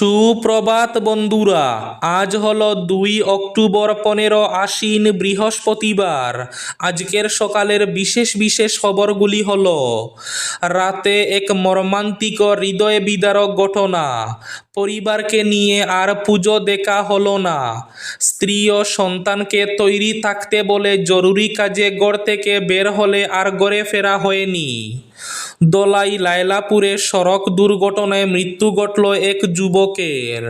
সুপ্রভাত বন্ধুরা, আজ হলো দুই অক্টোবর পনেরো আশ্বিন বৃহস্পতিবার। আজকের সকালের বিশেষ বিশেষ খবরগুলি হল, রাতে এক মর্মান্তিক হৃদয় বিদারক ঘটনা, পরিবারকে নিয়ে আর পুজো দেখা হলো না, স্ত্রী ও সন্তানকে তৈরি থাকতে বলে জরুরি কাজে গড় থেকে বের হলে আর গড়ে ফেরা হয়নি। দোলাই লায়লাপুরে সড়ক দুর্ঘটনায় মৃত্যু ঘটল এক যুবকের।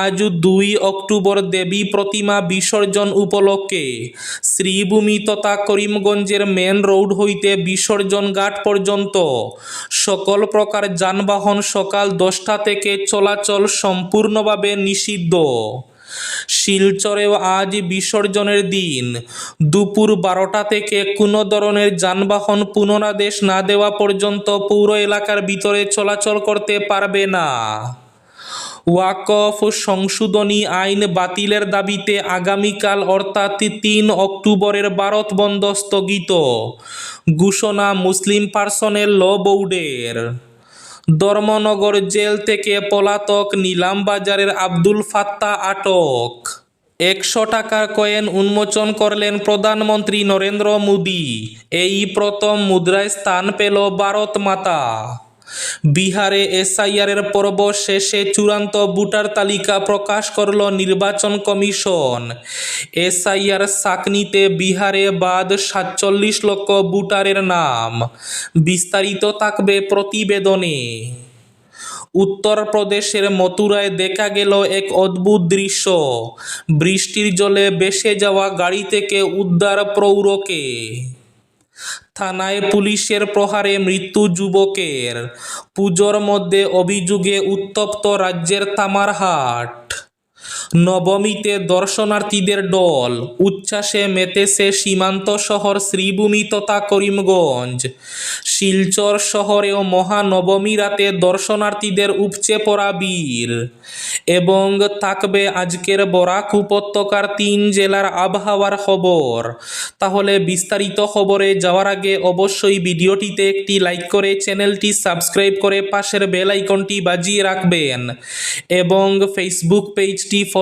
আজ দুই অক্টোবর দেবী প্রতিমা বিসর্জন উপলক্ষে শ্রীভূমি তথা করিমগঞ্জের মেন রোড হইতে বিসর্জন ঘাট পর্যন্ত সকল প্রকার যানবাহন সকাল দশটা থেকে চলাচল সম্পূর্ণভাবে নিষিদ্ধ। শিলচরেও আজ বিসর্জনের দিন। দুপুর বারোটা থেকে কোনো ধরনের যানবাহন পুনরাদেশ না দেওয়া পর্যন্ত পৌর এলাকার ভিতরে চলাচল করতে পারবে না। ওয়াকফ সংশোধনী আইন বাতিলের দাবিতে আগামীকাল অর্থাৎ তিন অক্টোবরের ভারত বন্ধ স্থগিত। ঘোষণা মুসলিম পার্সোনেল ল বোর্ডের। ধর্মনগর জেল থেকে পলাতক নিলাম বাজারের আব্দুল ফাত্তা আটক। একশো টাকার কয়েন উন্মোচন করলেন প্রধানমন্ত্রী নরেন্দ্র মোদী। এই প্রথম মুদ্রায় স্থান পেল ভারত মাতা। বিহারে এসআইআরের পর্ব শেষে চূড়ান্ত ভোটার তালিকা প্রকাশ করল নির্বাচন কমিশন। এসআইআর সাকনিতে বিহারে বাদ সাতচল্লিশ লক্ষ ভোটারের নাম। বিস্তারিত থাকবে প্রতিবেদনে। উত্তরপ্রদেশের মথুরায় দেখা গেল এক অদ্ভুত দৃশ্য। বৃষ্টির জলে ভেসে যাওয়া গাড়ি থেকে উদ্ধার প্রৌরকে থানায় পুলিশের প্রহারে মৃত্যু যুবকের। পুজোর মধ্যে অভিযোগে উত্তপ্ত রাজ্যের তামারহাট। নবমীতে দর্শনার্থীদের দল। উচ্ছ্বাসে মেতেছে সীমান্ত শহর শ্রীভূমি তথা করিমগঞ্জ। শিলচর শহরেও মহানবমী রাতে দর্শনার্থীদের উপচে পড়া বীর এবং থাকবে আজকের বরাক উপত্যকার তিন জেলার আবহাওয়ার খবর। তাহলে বিস্তারিত খবরে যাওয়ার আগে অবশ্যই ভিডিওটিতে একটি লাইক করে চ্যানেলটি সাবস্ক্রাইব করে পাশের বেল আইকনটি বাজিয়ে রাখবেন। এবং ফেসবুক পেজটি ফলো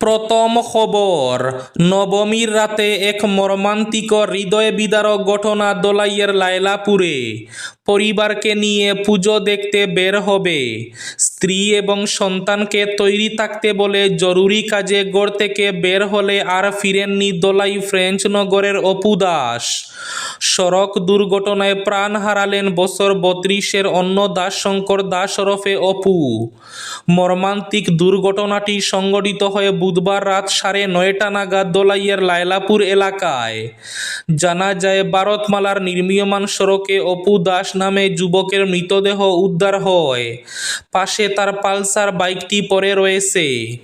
প্রথম খবর, নবমীর রাতে এক মর্মান্তিক হৃদয় বিদারক ঘটনা দোলাইয়ের লায়লাপুরে। পরিবারকে নিয়ে পুজো দেখতে বের হবে। স্ত্রী এবং সন্তানকে তৈরি থাকতে বলে জরুরি কাজে গড় থেকে বের হলে আর ফিরেননি দোলাই ফ্রেঞ্চ নগরের অপু দাস। সড়ক দুর্ঘটনায় প্রাণ হারালেন বছর বত্রিশের অন্য দাস শঙ্কর দাস ওরফে অপু। মর্মান্তিক দুর্ঘটনাটি সংঘটিত হয়ে বুধবার রাত সাড়ে নয়টা নাগাদ দোলাইয়ের লায়লাপুর এলাকায়। জানা যায় ভারতমালার নির্মীয়মান সড়কে অপু দাস নামে যুবকের মৃতদেহ উদ্ধার হয়। পাশে তার পালসার বাইকটি পড়ে রয়েছে।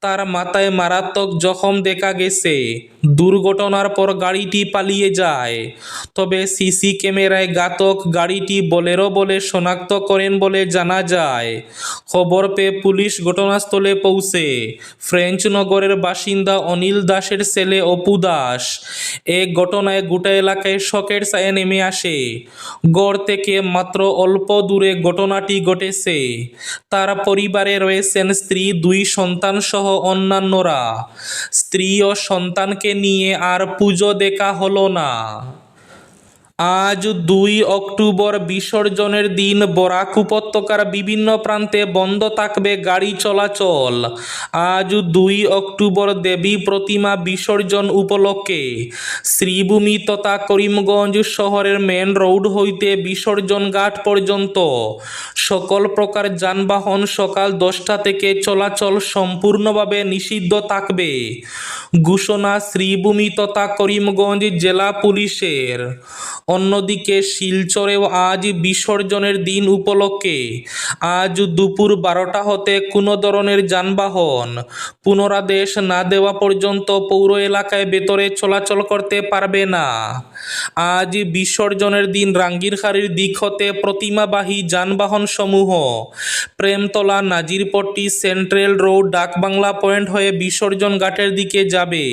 তার মাথায় মারাত্মক জখম দেখা গেছে। দুর্ঘটনার পর গাড়িটি পালিয়ে যায়। তবে সিসি ক্যামেরায় ঘাতক গাড়িটি বলেরো বলে শনাক্ত করেন বলে জানা যায়। খবর পেয়ে পুলিশ ঘটনাস্থলে পৌঁছে ফ্রেঞ্চ নগরের বাসিন্দা অনিল দাসের ছেলে অপু দাস। এ ঘটনায় গোটা এলাকায় শকের ছায়া নেমে আসে। গড় থেকে মাত্র অল্প দূরে ঘটনাটি ঘটেছে। তার পরিবারে রয়েছেন স্ত্রী, দুই সন্তান সহ অন্যান্যরা। স্ত্রী ও সন্তানকে নিয়ে আর পুজো দেখা হলো না। আজ দুই অক্টোবর বিসর্জনের দিন বরাক উপত্যকার বিভিন্ন প্রান্তে বন্ধ থাকবে গাড়ি চলাচল। আজ দুই অক্টোবর দেবী প্রতিমা বিসর্জন উপলক্ষে শ্রীভূমি তথা করিমগঞ্জ শহরের মেন রোড হইতে বিসর্জন ঘাট পর্যন্ত সকল প্রকার যানবাহন সকাল দশটা থেকে চলাচল সম্পূর্ণভাবে নিষিদ্ধ থাকবে। ঘোষণা শ্রীভূমি তথা করিমগঞ্জ জেলা পুলিশের। অন্যদিকে শিলচরেও আজ বিসর্জনের দিন উপলক্ষে। আজ দুপুর বারোটা হতে কোনো ধরনের যানবাহন। পুনরাদেশ না দেওয়া পর্যন্ত পৌর এলাকায় ভেতরে চলাচল করতে পারবে না। আজ বিসর্জনের দিন রাঙ্গিরখাড়ির দিক হতে প্রতিমাবাহী যানবাহন সমূহ। Premtala Nazirpatti central road ডাকবাংলা point হয়ে বিসর্জন ঘাটের দিকে যাবে।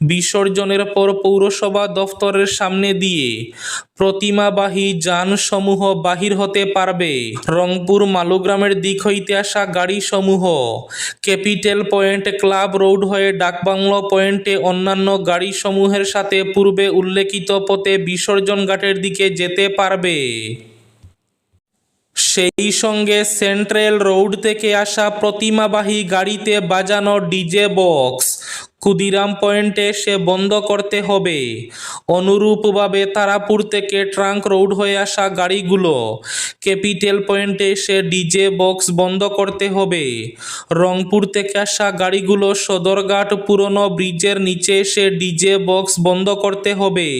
বিসর্জনের পর পৌরসভা দফতরের সামনে দিয়ে প্রতিমাবাহী যানসমূহ বাহির হতে পারবে। রংপুর মালুগ্রামের দিক হইতে আসা গাড়িসমূহ। ক্যাপিটাল পয়েন্ট ক্লাব রোড হয়ে ডাকবাংলো পয়েন্টে অন্যান্য গাড়িসমূহের সাথে পূর্বে উল্লেখিত পথে বিসর্জন ঘাটের দিকে যেতে পারবে। সেই সঙ্গে সেন্ট্রাল রোড থেকে আসা প্রতিমাবাহী গাড়িতে বাজানো ডিজে বক্স। ক্ষুদিরাম পয়েন্টে সে বন্ধ করতে হবে। অনুরূপভাবে তারাপুর থেকে ট্রাঙ্ক রোড হয়ে আসা গাড়িগুলো ক্যাপিটাল পয়েন্টে এসে ডিজে বক্স বন্ধ করতে হবে। রংপুর থেকে আসা গাড়িগুলো সদরঘাট পুরনো ব্রিজের নিচে এসে ডিজে বক্স বন্ধ করতে হবে।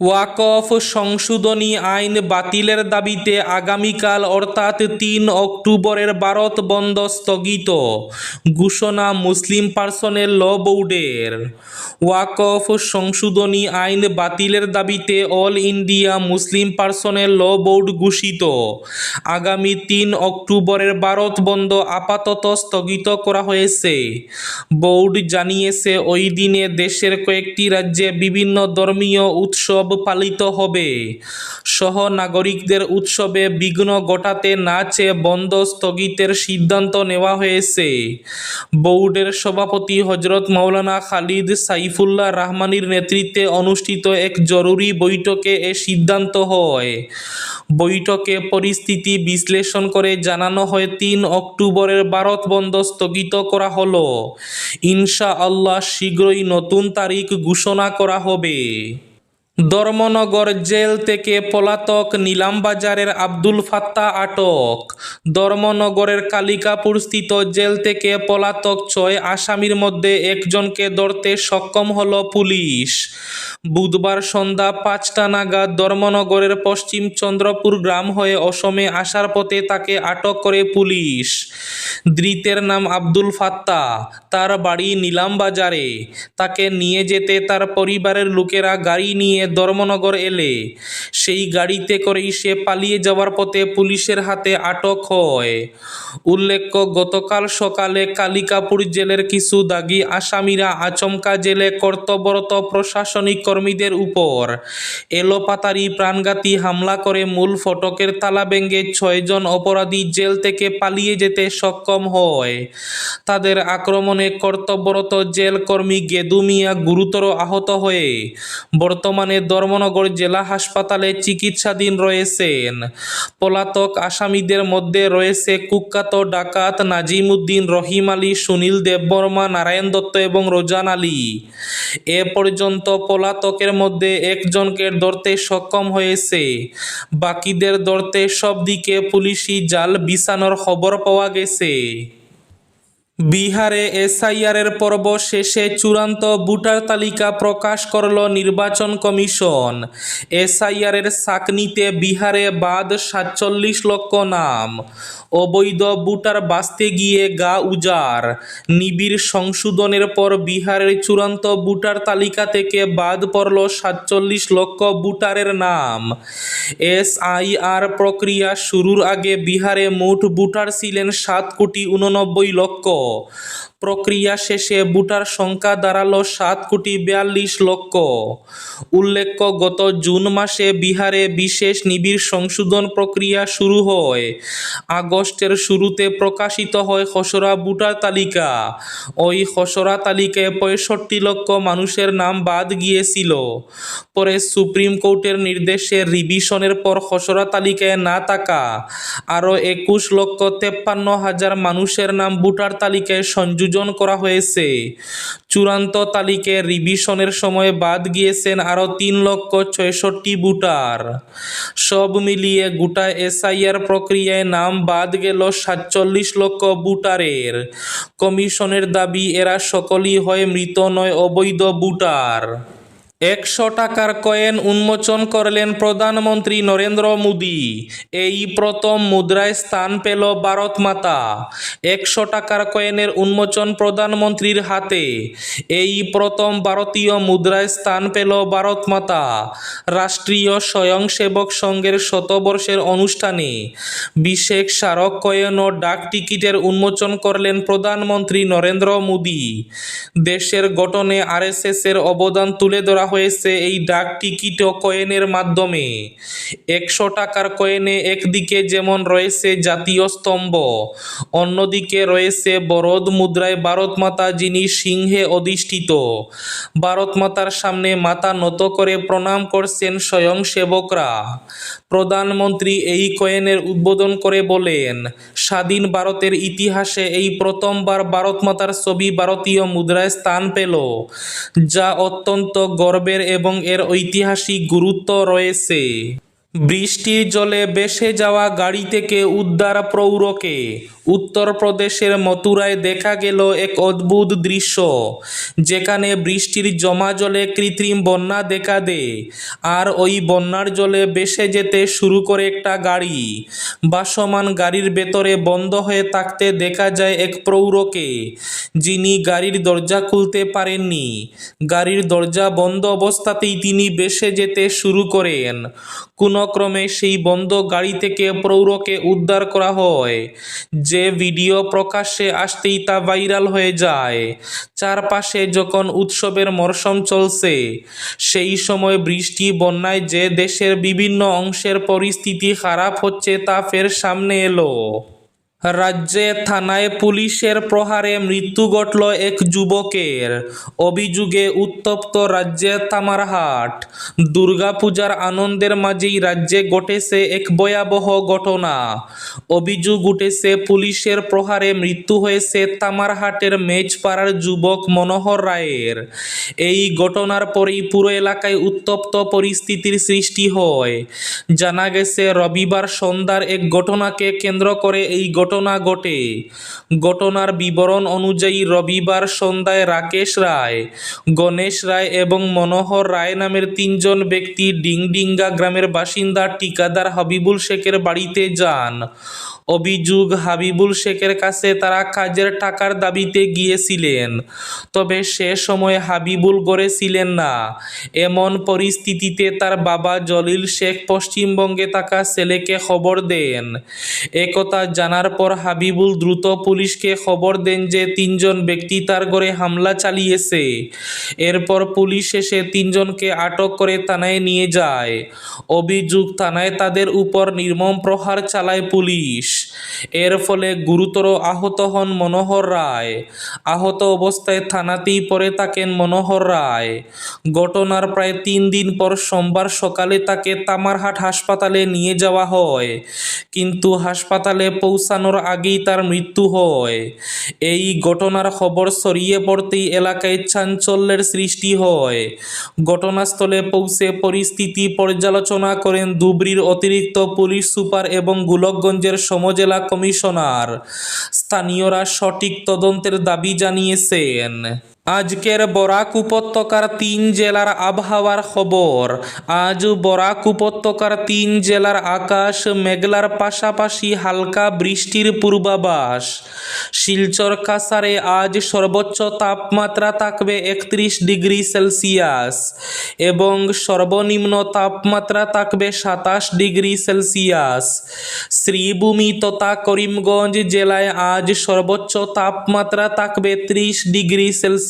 ওয়াকফ সংশোধনী আইন বাতিলের দাবিতে আগামীকাল অর্থাৎ তিন অক্টোবরের ভারত বন্ধ স্থগিত, ঘোষণা মুসলিম পার্সনের ল বোর্ডের। ওয়াকফ সংশোধনী আইন বাতিলের দাবিতে অল ইন্ডিয়া মুসলিম পার্সনের ল বোর্ড ঘোষিত। আগামী তিন অক্টোবরের ভারত বন্ধ আপাতত স্থগিত করা হয়েছে। বোর্ড জানিয়েছে, ওই দিনে দেশের কয়েকটি রাজ্যে বিভিন্ন ধর্মীয় উৎসব পালিত হবে। সহ নাগরিকদের উৎসবে বিঘ্ন ঘটাতে না চেয়ে বন্ধ স্থগিতের সিদ্ধান্ত নেওয়া হয়েছে। বোর্ডের সভাপতি হজরত মাওলানা খালিদ সাইফুল্লাহ রহমানির নেতৃত্বে অনুষ্ঠিত এক জরুরি বৈঠকে এ সিদ্ধান্ত হয়। বৈঠকে পরিস্থিতি বিশ্লেষণ করে জানানো হয়, তিন অক্টোবরের ভারত বন্ধ স্থগিত করা হলো। ইনশা আল্লাহ শীঘ্রই নতুন তারিখ ঘোষণা করা হবে। ধর্মনগর জেল থেকে পলাতক নিলামবাজারের আব্দুল ফাত্তা আটক। ধর্মনগরের কালিকাপুর স্থিত জেল থেকে পলাতক ছয় আসামির মধ্যে একজনকে ধরতে সক্ষম হল পুলিশ। বুধবার সন্ধ্যা পাঁচটা নাগাদ ধর্মনগরের পশ্চিম চন্দ্রপুর গ্রাম হয়ে অসমে আসার পথে তাকে আটক করে পুলিশ। ধৃতের নাম আব্দুল ফাত্তা। তার বাড়ি নিলামবাজারে। তাকে নিয়ে যেতে তার পরিবারের লোকেরা গাড়ি নিয়ে ধর্মনগর এলে। সেই গাড়িতে করেই সে পালিয়ে যাওয়ার পথে পুলিশের হাতে আটক হয়। উল্লেখ্য, গতকাল সকালে কালিকাপুর জেলের কিছু দাগি আসামিরা আচমকা জেলে কর্তব্যরত প্রশাসনিক কর্মীদের উপর এলোপাতারি প্রাণঘাতী হামলা করে মূল ফটকের তালা ভেঙে ছয়জন অপরাধী জেল থেকে পালিয়ে যেতে সক্ষম হয়। তাদের আক্রমণে কর্তব্যরত জেল কর্মী গেদুমিয়া গুরুতর আহত হয়ে বর্তমানে ধর্মনগর জেলা হাসপাতালে চিকিৎসাধীন রয়েছেন। পলাতক আসামিদের মধ্যে রয়েছে কুখ্যাত ডাকাত নাজিম উদ্দিন রহিম আলী, সুনীল দেববর্মা, নারায়ণ দত্ত এবং রোজান আলী। এ পর্যন্ত পলাতকের মধ্যে একজনকে ধরতে সক্ষম হয়েছে। বাকিদের ধরতে সব দিকে পুলিশি জাল বিছানোর খবর পাওয়া গেছে। বিহারে এসআইআরের পর্ব শেষে চূড়ান্ত ভোটার তালিকা প্রকাশ করল নির্বাচন কমিশন। এসআইআরের সাকনিতে বিহারে বাদ সাতচল্লিশ লক্ষ নাম। অবৈধ ভোটার বাঁচতে গিয়ে গা উজাড়। নিবিড় সংশোধনের পর বিহারের চূড়ান্ত ভোটার তালিকা থেকে বাদ পড়ল সাতচল্লিশ লক্ষ ভোটারের নাম। এসআইআর প্রক্রিয়া শুরুর আগে বিহারে মোট ভোটার ছিলেন সাত কোটি উননব্বই লক্ষ। と、প্রক্রিয়া শেষে ভোটার সংখ্যা দাঁড়াল সাত কোটি বিয়াল্লিশ লক্ষ। উল্লেখ্য, গত জুন মাসে বিহারে বিশেষ নিবিড় সংশোধন প্রক্রিয়া শুরু হয়। আগস্টের শুরুতে প্রকাশিত হয় খসড়া ভোটার তালিকা। ওই খসড়া তালিকায় পঁয়ষট্টি লক্ষ মানুষের নাম বাদ গিয়েছিল। পরে সুপ্রিম কোর্টের নির্দেশে রিভিশনের পর খসড়া তালিকায় না থাকা আরও একুশ লক্ষ তেপ্পান্ন হাজার মানুষের নাম ভোটার তালিকায় সংযোজন করা হয়েছে। চূড়ান্ত তালিকায় রিভিশনের সময় বাদ গিয়েছেন আরও তিন লক্ষ ছয়ষট্টি ভোটার। সব মিলিয়ে গোটা এসআইআর প্রক্রিয়ায় নাম বাদ গেল সাতচল্লিশ লক্ষ ভোটারের। কমিশনের দাবি, এরা সকলই হয় মৃত নয় অবৈধ ভোটার। একশো টাকার কয়েন উন্মোচন করলেন প্রধানমন্ত্রী নরেন্দ্র মোদী। এই প্রথম মুদ্রায় স্থান পেল ভারত মাতা। একশো টাকার কয়েনের উন্মোচন প্রধানমন্ত্রীর হাতে। এই প্রথম ভারতীয় মুদ্রায় স্থান পেল ভারত মাতা। রাষ্ট্রীয় স্বয়ংসেবক সংঘের শতবর্ষের অনুষ্ঠানে বিশেষ স্মারক কয়েন ও ডাক টিকিটের উন্মোচন করলেন প্রধানমন্ত্রী নরেন্দ্র মোদী। দেশের গঠনে আরএসএস এর অবদান তুলে ধরা হয়েছে এই ডাক টিকিট ও কয়েনের মাধ্যমে। একশো টাকার কয়েনে একদিকে যেমন রয়েছে জাতীয় স্তম্ভ, অন্যদিকে রয়েছে বরদ মুদ্রায় ভারত মাতা যিনি সিংহে অধিষ্ঠিত। ভারত মাতার সামনে মাথা নত করে প্রণাম করছেন স্বয়ং সেবকরা প্রধানমন্ত্রী এই কয়েনের উদ্বোধন করে বলেন, স্বাধীন ভারতের ইতিহাসে এই প্রথমবার ভারত মাতার ছবি ভারতীয় মুদ্রায় স্থান পেল, যা অত্যন্ত গর্বের এবং এর ঐতিহাসিক গুরুত্ব রয়েছে। বৃষ্টির জলে ভেসে যাওয়া গাড়ি থেকে উদ্ধার প্রৌঢ়কে উত্তরপ্রদেশের মথুরায় দেখা গেল এক অদ্ভুত দৃশ্য, যেখানে বৃষ্টির জমা জলে কৃত্রিম বন্যা দেখা দেয়। আর ওই বন্যার জলে ভেসে যেতে শুরু করে একটা গাড়ি। বাসমান গাড়ির ভেতরে বন্ধ হয়ে থাকতে দেখা যায় এক প্রৌঢ়কে, যিনি গাড়ির দরজা খুলতে পারেননি। গাড়ির দরজা বন্ধ অবস্থাতেই তিনি ভেসে যেতে শুরু করেন। কোনো ক্রমে সেই বন্ধ গাড়ি থেকে প্রৌঢ়কে উদ্ধার করা হয়, যে ভিডিও প্রকাশ্যে আসতেই তা ভাইরাল হয়ে যায়। চারপাশে যখন উৎসবের মরশুম চলছে, সেই সময় বৃষ্টি, বন্যায় যে দেশের বিভিন্ন অংশের পরিস্থিতি খারাপ হচ্ছে তা ফের সামনে এলো। রাজ্যে থানায় পুলিশের প্রহারে মৃত্যু ঘটল এক যুবকের। অভিযোগে উত্তপ্ত রাজ্যের তামারহাট। দুর্গাপূজার আনন্দের মাঝেই রাজ্যে ঘটেছে এক ভয়াবহ ঘটনা। অভিযোগ উঠেছে, পুলিশের প্রহারে মৃত্যু হয়েছে তামারহাটের মেজপাড়ার যুবক মনোহর রায়ের। এই ঘটনার পরেই পুরো এলাকায় উত্তপ্ত পরিস্থিতির সৃষ্টি হয়। জানা গেছে, রবিবার সন্ধ্যার এক ঘটনাকে কেন্দ্র করে এই ঘটে। ঘটনার বিবরণ অনুযায়ী রবিবার সন্ধ্যায় রাকেশ রায়, গণেশ রায় এবং মনোহর রায় নামের তিনজন ব্যক্তি ডিংডিঙ্গা গ্রামের বাসিন্দা ঠিকাদার হাবিবুল শেখের বাড়িতে যান। অভিযোগ, হাবিবুল শেখের কাছে তারা কাজের টাকার দাবিতে গিয়েছিলেন, তবে সে সময় হাবিবুল গড়ে ছিলেন না। এমন পরিস্থিতিতে তার বাবা জলিল শেখ পশ্চিমবঙ্গে থাকা ছেলেকে খবর দেন। একথা জানার পর হাবিবুল দ্রুত পুলিশকে খবর দেন যে তিনজন ব্যক্তি তার ঘরে হামলা চালিয়েছে। এরপর পুলিশ এসে তিনজনকে আটক করে থানায় নিয়ে যায়। অভিযোগ, থানায় তাদের উপর নির্মম প্রহার চালায় পুলিশ। এর ফলে গুরুতর আহত হন মনোহর রায়। আহত অবস্থায় থানাতেই পরে থাকেন মনোহর রায়। ঘটনার প্রায় তিন দিন পর সোমবার সকালে তাকে তামারহাট হাসপাতালে নিয়ে যাওয়া হয়। কিন্তু হাসপাতালে পৌঁছানোর আগেই তার মৃত্যু হয়। এই ঘটনার খবর ছড়িয়ে পড়তেই এলাকায় চাঞ্চল্যের সৃষ্টি হয়। ঘটনাস্থলে পৌঁছে পরিস্থিতি পর্যালোচনা করেন ধুবড়ির অতিরিক্ত পুলিশ সুপার এবং গোলকগঞ্জের সমজেলা কমিশনার স্থানীয়রা সঠিক তদন্তের দাবি জানিয়েছেন। আজকের বরাক উপত্যকার তিন জেলার আবহাওয়ার খবর। আজ বরাক উপত্যকার তিন জেলার আকাশ মেঘলার পাশাপাশি হালকা বৃষ্টির পূর্বাভাস। শিলচর কাসারে আজ সর্বোচ্চ তাপমাত্রা থাকবে একত্রিশ ডিগ্রি সেলসিয়াস এবং সর্বনিম্ন তাপমাত্রা থাকবে সাতাশ ডিগ্রি সেলসিয়াস। শ্রীভূমি তথা করিমগঞ্জ জেলায় আজ সর্বোচ্চ তাপমাত্রা থাকবে ত্রিশ ডিগ্রি সেলসিয়াস।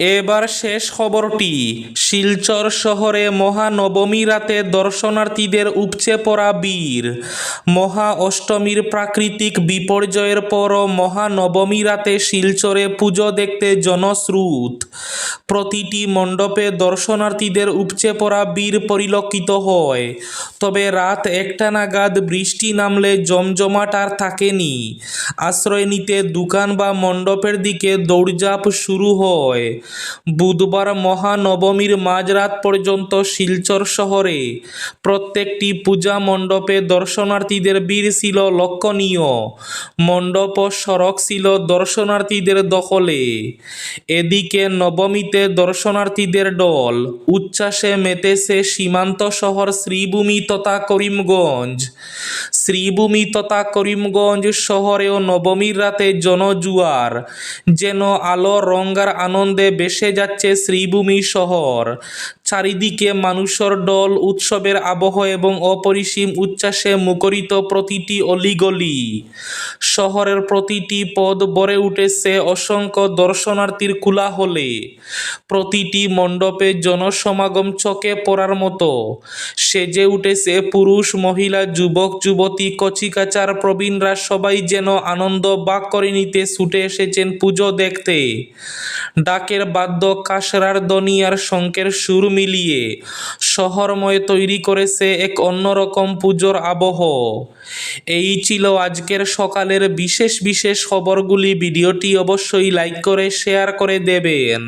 এবার শেষ খবরটি, শিলচর শহরে মহানবমী রাতে দর্শনার্থীদের উপচে পড়া বীর। মহা অষ্টমীর প্রাকৃতিক বিপর্যয়ের পরও মহানবমী রাতে শিলচরে পুজো দেখতে জনস্রোত প্রতিটি মণ্ডপে দর্শনার্থীদের উপচে পড়া বীর পরিলক্ষিত হয়। তবে রাত একটা নাগাদ বৃষ্টি নামলে জমজমাট আর থাকেনি। আশ্রয় নিতে দোকান বা মণ্ডপের দিকে দৌড়ঝাঁপ শুরু হয়। বুধবার মহানবমীর মাঝরাত পর্যন্ত শিলচর শহরে প্রত্যেকটি পূজা মণ্ডপে দর্শনার্থীদের ভিড় ছিল লক্ষণীয়। মণ্ডপ সড়ক ছিল দর্শনার্থীদের দখলে। এদিকে নবমীতে দর্শনার্থীদের দল, উচ্ছ্বাসে মেতেছে সীমান্ত শহর শ্রীভূমি তথা করিমগঞ্জ। শ্রীভূমি তথা করিমগঞ্জ শহরেও নবমীর রাতে জনজুয়ার, যেন আলো রঙ্গার আনন্দে বেসে যাচ্ছে শ্রীভূমি শহর। চারিদিকে মানুষের দল উৎসবের আবহ এবং অপরিসীম উচ্ছ্বাসে মুখরিত প্রতিটি অলিগলি। শহরের প্রতিটি পদ ভরে উঠেছে অসংখ্য দর্শনার্থীর কোলাহলে। প্রতিটি মণ্ডপে জনসমাগম চকে পড়ার মতো। সেজে উঠেছে পুরুষ, মহিলা, যুবক, যুবতী, কচিকাচার প্রবীণরা সবাই যেন আনন্দ বাক করে নিতে ছুটে এসেছেন পুজো দেখতে। ডাকের বাদ্য কাসরার দনিয়ার শঙ্কের সুর মিলিয়ে শহরময় তৈরি করেছে এক অন্যরকম পুজোর আবহ। এই ছিল আজকের সকালের বিশেষ বিশেষ খবরগুলি। ভিডিওটি অবশ্যই লাইক করে শেয়ার করে দেবেন।